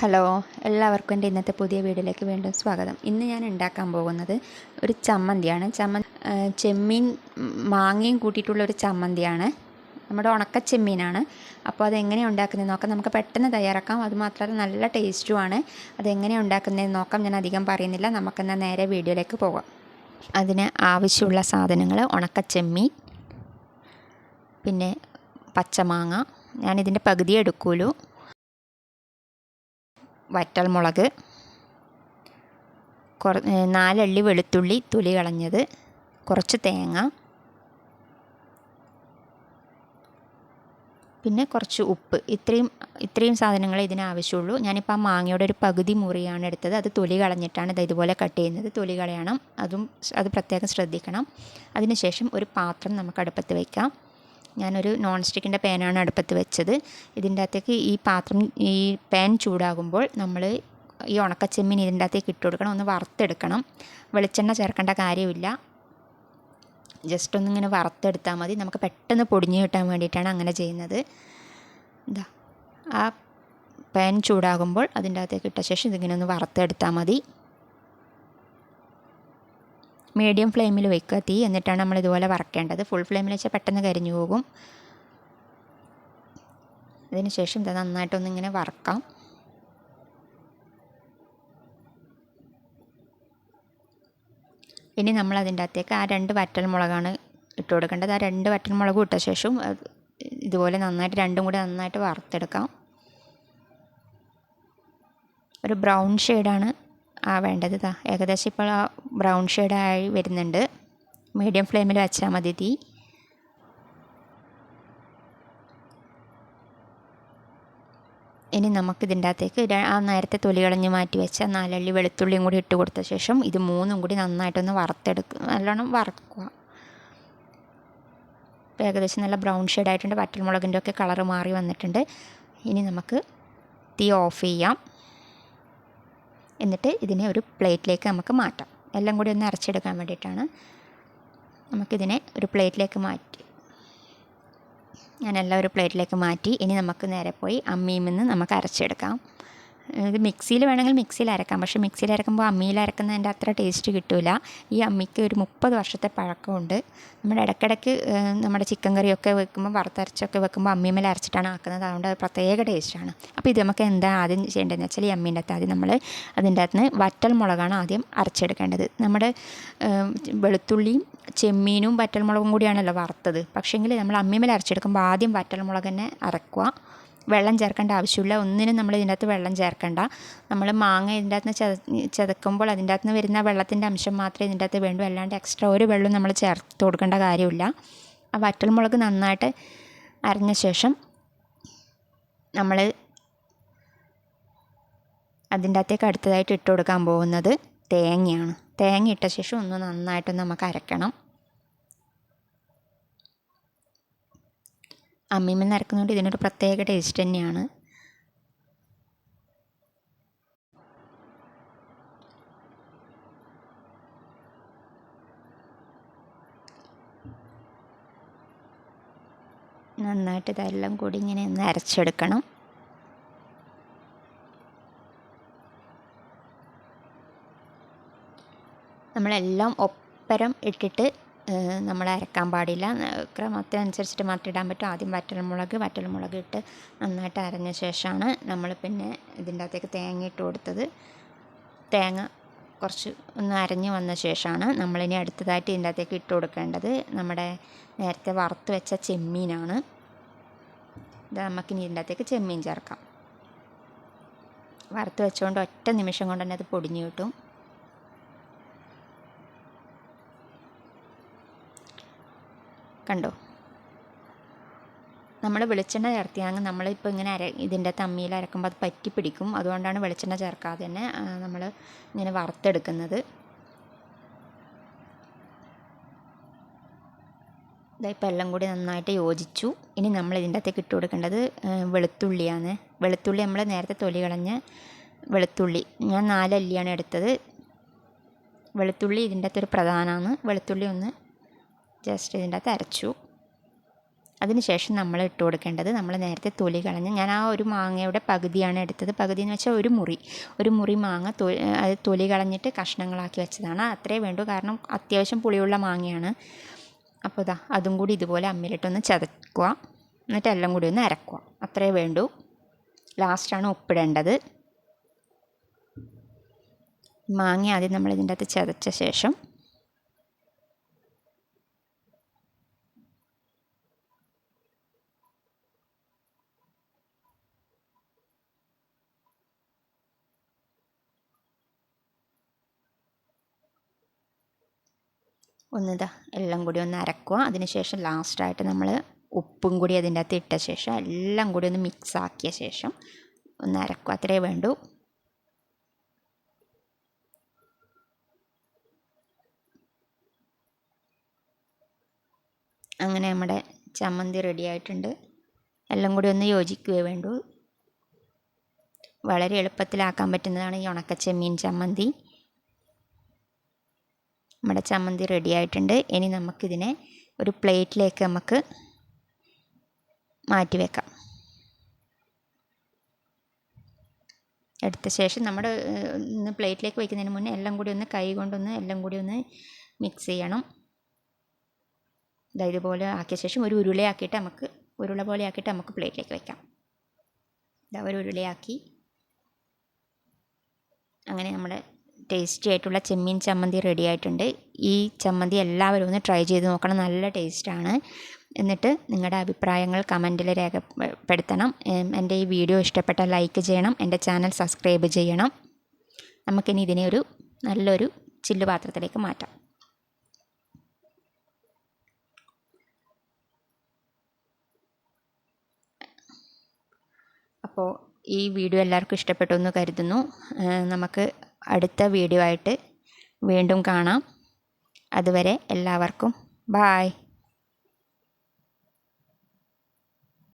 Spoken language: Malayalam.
ഹലോ എല്ലാവർക്കും എന്റെ ഇന്നത്തെ പുതിയ വീഡിയോയിലേക്ക് വീണ്ടും സ്വാഗതം. ഇന്ന് ഞാൻ ഉണ്ടാക്കാൻ പോകുന്നത് ഒരു ചമ്മന്തിയാണ്. ചമ്മ ചെമ്മീൻ മാങ്ങയും കൂട്ടിയിട്ടുള്ള ഒരു ചമ്മന്തിയാണ്. നമ്മുടെ ഉണക്ക ചെമ്മീനാണ്. അപ്പോൾ അതെങ്ങനെ ഉണ്ടാക്കുന്നത് നോക്കാം. നമുക്ക് പെട്ടെന്ന് തയ്യാറാക്കാം. അതുമാത്രമല്ല നല്ല ടേസ്റ്റുമാണ് അതെങ്ങനെ ഉണ്ടാക്കുന്നതെന്ന് നോക്കാം. ഞാൻ അധികം പറയുന്നില്ല. നമുക്കെന്നാൽ നേരെ വീഡിയോയിലേക്ക് പോകാം അതിന് ആവശ്യമുള്ള സാധനങ്ങൾ ഉണക്ക ചെമ്മീൻ പിന്നെ പച്ചമാങ്ങ. ഞാനിതിന്റെ പകുതി എടുക്കൂലൂ വറ്റൽമുളക് കുറ നാലല്ലി വെളുത്തുള്ളി തൊലി കളഞ്ഞത് കുറച്ച് തേങ്ങ പിന്നെ കുറച്ച് ഉപ്പ്. ഇത്രയും ഇത്രയും സാധനങ്ങളെ ഇതിന് ആവശ്യമുള്ളൂ ഞാനിപ്പോൾ ആ മാങ്ങയുടെ ഒരു പകുതി മുറിയാണ് എടുത്തത്. അത് തൊലി കളഞ്ഞിട്ടാണ് ഇത് ഇതുപോലെ കട്ട് ചെയ്യുന്നത്. തൊലി കളയണം. അതും അത് പ്രത്യേകം ശ്രദ്ധിക്കണം. അതിനുശേഷം ഒരു പാത്രം നമുക്ക് അടുപ്പത്ത് വയ്ക്കാം ഞാനൊരു നോൺ സ്റ്റിക്കിന്റെ പാനാണ് അടുപ്പത്ത് വെച്ചത്. ഇതിന്റെ അകത്തേക്ക് ഈ പാത്രം ഈ പാൻ ചൂടാകുമ്പോൾ നമ്മൾ ഈ ഉണക്കച്ചെമ്മീൻ ഇതിന്റെ അകത്തേക്ക് ഇട്ട് കൊടുക്കണം. ഒന്ന് വറുത്തെടുക്കണം. വെളിച്ചെണ്ണ ചേർക്കേണ്ട കാര്യമില്ല. ജസ്റ്റ് ഒന്നിങ്ങനെ വറുത്തെടുത്താൽ മതി. നമുക്ക് പെട്ടെന്ന് പൊടിഞ്ഞ് കിട്ടാൻ വേണ്ടിയിട്ടാണ് അങ്ങനെ ചെയ്യുന്നത്. ഇതാ ആ പാൻ ചൂടാകുമ്പോൾ അതിന്റെ അകത്തേക്ക് ഇട്ട ശേഷം ഇതിങ്ങനെ ഒന്ന് വറുത്തെടുത്താൽ മതി. മീഡിയം ഫ്ലെയിമിൽ വെക്കുക. തീ എന്നിട്ടാണ് നമ്മൾ ഇതുപോലെ വറക്കേണ്ടത്. ഫുൾ ഫ്ലെയിമിൽ വെച്ചാൽ പെട്ടെന്ന് കരിഞ്ഞു പോകും. അതിനുശേഷം ഇത് നന്നായിട്ടൊന്നിങ്ങനെ വറക്കാം. ഇനി നമ്മൾ അതിന്റെ അകത്തേക്ക് ആ രണ്ട് വറ്റൽമുളകാണ് ഇട്ട് കൊടുക്കേണ്ടത്. ആ രണ്ട് വറ്റൽ വറ്റൽമുളകും ഇട്ട ശേഷം ഇതുപോലെ നന്നായിട്ട് രണ്ടും കൂടി നന്നായിട്ട് വറുത്തെടുക്കാം. ഒരു ബ്രൗൺ ഷെയ്ഡാണ് ആ വേണ്ടത് ഇതാ ഏകദേശം ഇപ്പോൾ ആ ബ്രൗൺ ഷെയ്ഡായി വരുന്നുണ്ട്. മീഡിയം ഫ്ലെയിമിൽ വെച്ചാൽ മതി തീ. ഇനി നമുക്ക് ഇതിന്റെ അകത്തേക്ക് ആ നേരത്തെ തൊലി കളഞ്ഞ് മാറ്റി വെച്ച നാലള്ളി വെളുത്തുള്ളിയും കൂടി ഇട്ട് കൊടുത്ത ശേഷം ഇത് മൂന്നും കൂടി നന്നായിട്ടൊന്ന് വറുത്തെടുക്കുക നല്ലോണം വറക്കുക. ഏകദേശം നല്ല ബ്രൗൺ ഷെയ്ഡ് ആയിട്ടുണ്ട്. വറ്റൽമുളകിന്റെ ഒക്കെ കളറ് മാറി വന്നിട്ടുണ്ട്. ഇനി നമുക്ക് തീ ഓഫ് ചെയ്യാം. എന്നിട്ട് ഇതിനെ ഒരു പ്ലേറ്റിലേക്ക് നമുക്ക് മാറ്റാം. എല്ലാം കൂടി ഒന്ന് അരച്ചെടുക്കാൻ വേണ്ടിയിട്ടാണ് നമുക്കിതിനെ ഒരു പ്ലേറ്റിലേക്ക് മാറ്റി. ഞാനെല്ലാം ഒരു പ്ലേറ്റിലേക്ക് മാറ്റി. ഇനി നമുക്ക് നേരെ പോയി അമ്മിയിൽ നിന്ന് നമുക്ക് അരച്ചെടുക്കാം. ഇത് മിക്സിയിൽ വേണമെങ്കിൽ മിക്സിയിൽ അരക്കാം. പക്ഷേ മിക്സിയിൽ അരക്കുമ്പോൾ അമ്മിയിൽ അരക്കുന്നതിന്റെ അത്ര ടേസ്റ്റ് കിട്ടില്ല ഈ അമ്മിക്ക് ഒരു മുപ്പത് വർഷത്തെ പഴക്കമുണ്ട്. നമ്മുടെ ഇടയ്ക്കിടയ്ക്ക് നമ്മുടെ ചിക്കൻ കറിയൊക്കെ വെക്കുമ്പോൾ വറുത്തരച്ചൊക്കെ വെക്കുമ്പോൾ അമ്മിമേൽ അരച്ചിട്ടാണ് ആക്കുന്നത്. അതുകൊണ്ട് അത് പ്രത്യേക ടേസ്റ്റാണ്. അപ്പോൾ ഇത് നമുക്ക് എന്താ ആദ്യം ചെയ്യേണ്ടതെന്ന് വെച്ചാൽ ഈ അമ്മീന്റെ അകത്ത് ആദ്യം നമ്മൾ അതിന്റെ അകത്ത് നിന്ന് വറ്റൽ മുളകാണ് ആദ്യം അരച്ചെടുക്കേണ്ടത്. നമ്മുടെ വെളുത്തുള്ളിയും ചെമ്മീനും വറ്റൽ മുളകും കൂടിയാണല്ലോ വറുത്തത്. പക്ഷേങ്കിൽ നമ്മൾ അമ്മിമേൽ അരച്ചെടുക്കുമ്പോൾ ആദ്യം വറ്റൽമുളക് തന്നെ അരക്കുക. വെള്ളം ചേർക്കേണ്ട ആവശ്യമില്ല. ഒന്നിനും നമ്മൾ ഇതിന്റെ അകത്ത് വെള്ളം ചേർക്കണ്ട. നമ്മൾ മാങ്ങ ഇതിന്റെ അകത്ത് നിന്ന് ചതക്കുമ്പോൾ അതിന്റെ അകത്ത് നിന്ന് വരുന്ന വെള്ളത്തിന്റെ അംശം മാത്രമേ ഇതിന്റെ അകത്ത് വേണ്ടൂ. അല്ലാണ്ട് എക്സ്ട്രാ ഒരു വെള്ളം നമ്മൾ ചേർത്ത് കൊടുക്കേണ്ട കാര്യമില്ല. ആ വറ്റൽമുളക് നന്നായിട്ട് അരഞ്ഞ ശേഷം നമ്മൾ അതിന്റെ അകത്തേക്ക് അടുത്തതായിട്ട് ഇട്ട് കൊടുക്കാൻ പോകുന്നത് തേങ്ങയാണ്. തേങ്ങ ഇട്ട ശേഷം ഒന്ന് നന്നായിട്ട് നമുക്ക് അരക്കണം. അമ്മിമ്മ നരക്കുന്നതുകൊണ്ട് ഇതിനൊരു പ്രത്യേക ടേസ്റ്റ് തന്നെയാണ്. നന്നായിട്ട് ഇതെല്ലാം കൂടി ഇങ്ങനെ ഒന്ന് അരച്ചെടുക്കണം. നമ്മളെല്ലാം ഒപ്പരം ഇട്ടിട്ട് നമ്മൾ അരക്കാൻ പാടില്ല. ക്രമത്തിനനുസരിച്ചിട്ട് മാത്രം ഇടാൻ പറ്റും. ആദ്യം വറ്റൽമുളക് വറ്റൽമുളക് ഇട്ട് നന്നായിട്ട് അരഞ്ഞ ശേഷമാണ് നമ്മൾ പിന്നെ ഇതിന്റെ അകത്തേക്ക് തേങ്ങ ഇട്ട് കൊടുത്തത്. തേങ്ങ കുറച്ച് ഒന്ന് അരഞ്ഞ് വന്ന ശേഷമാണ് നമ്മളിനി അടുത്തതായിട്ട് ഇതിന്റെ അകത്തേക്ക് ഇട്ട് കൊടുക്കേണ്ടത്. നമ്മുടെ നേരത്തെ വറുത്ത് വെച്ച ചെമ്മീനാണ്. ഇത് നമുക്കിനി ഇതിന്റെ അകത്തേക്ക് ചെമ്മീൻ ചേർക്കാം. വറുത്ത് വെച്ചുകൊണ്ട് ഒറ്റ നിമിഷം കൊണ്ട് തന്നെ അത് പൊടിഞ്ഞു കിട്ടും. കണ്ടോ? നമ്മൾ വെളിച്ചെണ്ണ ചേർത്തിയാണെങ്കിൽ നമ്മളിപ്പോൾ ഇങ്ങനെ അര ഇതിന്റെ തമ്മിയിൽ അരക്കുമ്പോൾ അത് പറ്റി പിടിക്കും. അതുകൊണ്ടാണ് വെളിച്ചെണ്ണ ചേർക്കാതെ തന്നെ നമ്മൾ ഇങ്ങനെ വറുത്തെടുക്കുന്നത്. ഇതായിപ്പോൾ എല്ലാം കൂടി നന്നായിട്ട് യോജിച്ചു. ഇനി നമ്മൾ ഇതിന്റെ അകത്തേക്ക് ഇട്ട് കൊടുക്കേണ്ടത് വെളുത്തുള്ളിയാണ്. വെളുത്തുള്ളി നമ്മൾ നേരത്തെ തൊലി കളഞ്ഞ് വെളുത്തുള്ളി. ഞാൻ നാലല്ലിയാണ് എടുത്തത്. വെളുത്തുള്ളി ഇതിന്റെ അകത്തൊരു പ്രധാനമാണ് വെളുത്തുള്ളി ഒന്ന് ജസ്റ്റ് ഇതിന്റെ അകത്ത് അരച്ചു. അതിനുശേഷം നമ്മൾ ഇട്ട് കൊടുക്കേണ്ടത് നമ്മൾ നേരത്തെ തൊലി കളഞ്ഞ് ഞാൻ ആ ഒരു മാങ്ങയുടെ പകുതിയാണ് എടുത്തത്. പകുതി എന്ന് വെച്ചാൽ ഒരു മുറി. ഒരു മുറി മാങ്ങ അത് തൊലി കളഞ്ഞിട്ട് കഷ്ണങ്ങളാക്കി വെച്ചതാണ്. അത്രേ വേണ്ടൂ. കാരണം അത്യാവശ്യം പുളിയുള്ള മാങ്ങയാണ്. അപ്പോൾ ഇതാ അതും കൂടി ഇതുപോലെ അമ്മിലിട്ടൊന്ന് ചതക്കുക. എന്നിട്ട് എല്ലാം കൂടി ഒന്ന് അരക്കുക. അത്രേ വേണ്ടൂ. ലാസ്റ്റാണ് ഉപ്പിടേണ്ടത്. മാങ്ങ ആദ്യം നമ്മൾ ഇതിന്റെ അകത്ത് ചതച്ച ശേഷം ഒന്നിതാ എല്ലാം കൂടി ഒന്ന് അരക്കുക. അതിനുശേഷം ലാസ്റ്റായിട്ട് നമ്മൾ ഉപ്പും കൂടി അതിന്റെ അകത്ത് ഇട്ട ശേഷം എല്ലാം കൂടി ഒന്ന് മിക്സ് ആക്കിയ ശേഷം ഒന്ന് അരക്കുക. അത്രേ വേണ്ടൂ. അങ്ങനെ നമ്മുടെ ചമ്മന്തി റെഡി ആയിട്ടുണ്ട്. എല്ലാം കൂടി ഒന്ന് യോജിക്കുകയേ വേണ്ടൂ. വളരെ എളുപ്പത്തിലാക്കാൻ പറ്റുന്നതാണ് ഈ ഉണക്കച്ചെമ്മീൻ ചമ്മന്തി. നമ്മുടെ ചമ്മന്തി റെഡി ആയിട്ടുണ്ട്. ഇനി നമുക്കിതിനെ ഒരു പ്ലേറ്റിലേക്ക് നമുക്ക് മാറ്റി വെക്കാം. എടുത്ത ശേഷം നമ്മുടെ ഒന്ന് പ്ലേറ്റിലേക്ക് വയ്ക്കുന്നതിന് മുന്നേ എല്ലാം കൂടി ഒന്ന് കൈ കൊണ്ടൊന്ന് എല്ലാം കൂടി ഒന്ന് മിക്സ് ചെയ്യണം. ഇതാ ഇതുപോലെ ആക്കിയ ശേഷം ഒരു ഉരുളയാക്കിയിട്ട് നമുക്ക് ഉരുള പോലെ ആക്കിയിട്ട് നമുക്ക് പ്ലേറ്റിലേക്ക് വയ്ക്കാം ഇതാ ഒരു ഉരുളയാക്കി. അങ്ങനെ നമ്മുടെ ടേസ്റ്റി ആയിട്ടുള്ള ചെമ്മീൻ ചമ്മന്തി റെഡി ആയിട്ടുണ്ട്. ഈ ചമ്മന്തി എല്ലാവരും ഒന്ന് ട്രൈ ചെയ്ത് നോക്കണം. നല്ല ടേസ്റ്റാണ് എന്നിട്ട് നിങ്ങളുടെ അഭിപ്രായങ്ങൾ കമന്റിൽ രേഖപ്പെടുത്തണം. എന്റെ ഈ വീഡിയോ ഇഷ്ടപ്പെട്ട ലൈക്ക് ചെയ്യണം. എന്റെ ചാനൽ സബ്സ്ക്രൈബ് ചെയ്യണം. നമുക്കിനി ഇതിനെ ഒരു നല്ലൊരു ചില്ലുപാത്രത്തിലേക്ക് മാറ്റാം. അപ്പോൾ ഈ വീഡിയോ എല്ലാവർക്കും ഇഷ്ടപ്പെട്ടു എന്ന് കരുതുന്നു. നമുക്ക് അടുത്ത വീഡിയോ ആയിട്ട് വീണ്ടും കാണാം. അതുവരെ എല്ലാവർക്കും ബായ്.